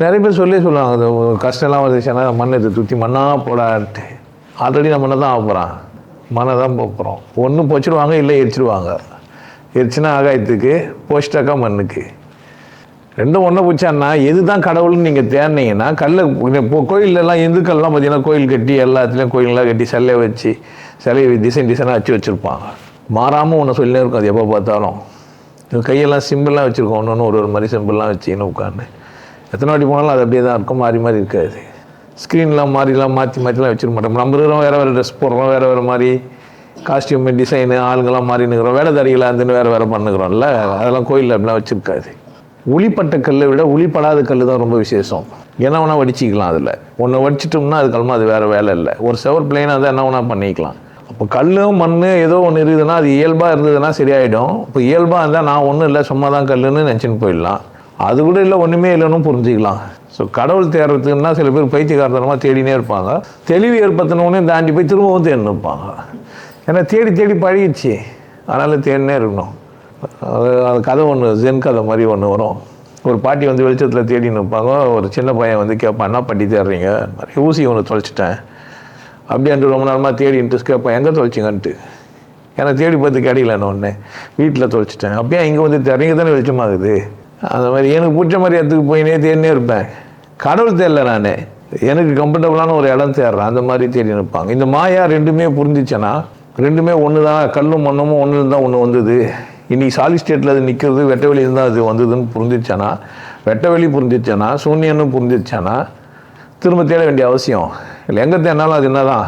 நிறைய பேர் சொல்லி சொல்லுவாங்க அது ஒரு கஷ்டம்லாம் வந்துச்சுன்னா மண்ணை எடுத்து தூத்தி மண்ணாக போடான்ட்டு. ஆல்ரெடி நம்ம மண்ணை தான் போகிறான் மண்ணை தான் போகிறோம் ஒன்று பொச்சிடுவாங்க இல்லை எரிச்சிடுவாங்க எரிச்சுனா ஆகாயத்துக்கு போஸ்டாக்கா மண்ணுக்கு. ரெண்டும் ஒன்றை போச்சான்னா எது தான் கடவுள்னு நீங்கள் தேடினீங்கன்னா கல்லை இப்போ கோயிலெல்லாம் இந்துக்கள்லாம் பார்த்தீங்கன்னா கோயில் கட்டி எல்லாத்துலேயும் கோயிலெலாம் கட்டி சிலையை வச்சு சிலையை டிசைன் டிசைனாக வச்சு வச்சுருப்பாங்க. மாறாமல் ஒன்று சொல்லினே இருக்கும் அது எப்போ பார்த்தாலும். கையெல்லாம் சிம்பிளாக வச்சுருக்கோம் ஒன்று ஒன்று ஒரு ஒரு மாதிரி சிம்பிளாக வச்சுன்னு உட்காந்து எத்தனை வாட்டி போனாலும் அது அப்படியே தான் இருக்கும் மாறி மாறி இருக்காது. ஸ்க்ரீன்லாம் மாறிலாம் மாற்றி மாற்றிலாம் வச்சுருக்க மாட்டோம். நம்ம இருக்கிறோம் வேறு வேறு ட்ரெஸ் போடுறோம் வேறு வேறு மாதிரி காஸ்டியூம் டிசைனு ஆளுங்கெல்லாம் மாறி நிற்கிறோம் வேலைதாரிகளாக இருந்துன்னு வேறு வேறு பண்ணுகிறோம்ல. அதெல்லாம் கோயிலில் அப்படிலாம் வச்சுருக்காது. உளிப்பட்ட கல்லை விட உளிப்படாத கல் தான் ரொம்ப விசேஷம். என்ன வேணால் வடிச்சிக்கலாம் அதில். ஒன்று வடிச்சிட்டோம்னா அதுக்கெல்லாம் அது வேறு வேலை இல்லை. ஒரு செவர் பிளெயினாக தான் என்ன வேணால் பண்ணிக்கலாம். அப்போ கல்லும் மண் ஏதோ ஒன்று இருக்குதுன்னா அது இயல்பாக இருந்ததுன்னா சரியாயிடும். இப்போ இயல்பாக இருந்தால் நான் ஒன்றும் இல்லை சும்மா தான் கல்லுன்னு நினச்சின்னு போயிடலாம். அது கூட இல்லை ஒன்றுமே இல்லைன்னு புரிஞ்சுக்கலாம். ஸோ கடவுள் தேடுறதுக்குன்னா சில பேர் பைத்தியகாரத்தனமாக தேடினே இருப்பாங்க. தெளிவு ஏற்படுத்தினோடனே தாண்டி போய் திரும்பவும் தேடின்னு இருப்பாங்க. ஏன்னா தேடி தேடி பழகிடுச்சு. அதனால் தேடினே இருக்கணும். அது அது கதை ஒன்று ஜென் கதை மாதிரி ஒன்று வரும். ஒரு பாட்டி வந்து வெளிச்சத்தில் தேடி நிற்பாங்க ஒரு சின்ன பையன் வந்து கேட்பான் என்ன பண்ணி தேடுறீங்க? மாதிரி ஊசி ஒன்று தொலைச்சிட்டேன். அப்படின்ட்டு ரொம்ப நேரமாக தேடி இன்ட்ரெஸ்ட் கேட்பேன் எங்கே தொலைச்சிங்கன்ட்டு? ஏன்னா தேடி பார்த்து கிடைக்கல ஒன்று வீட்டில் தொலைச்சிட்டேன். அப்படியே இங்கே வந்து தேடுறீங்க தானே வெளிச்சமாகுது. அந்த மாதிரி எனக்கு பிடிச்ச மாதிரி இடத்துக்கு போயினே தேடினே இருப்பேன். கடவுள் தேடல நான். எனக்கு கம்ஃபர்டபுளான ஒரு இடம் தேடுறேன். அந்த மாதிரி தேடி நிற்பாங்க. இந்த மாயா ரெண்டுமே புரிஞ்சிச்சேன்னா ரெண்டுமே ஒன்று தான் கல்லும் மண்ணமும் ஒன்று தான் ஒன்று வந்தது. இன்னைக்கு சாலி ஸ்டேட்டில் அது நிற்கிறது வெட்ட வெளியில் தான் அது வந்ததுன்னு புரிஞ்சிச்சானா வெட்ட வெளி புரிஞ்சிச்சானா சூன்யன்னு புரிஞ்சிச்சானா திரும்ப தேட வேண்டிய அவசியம். இல்லை எங்கே தேடினாலும் அது என்ன தான்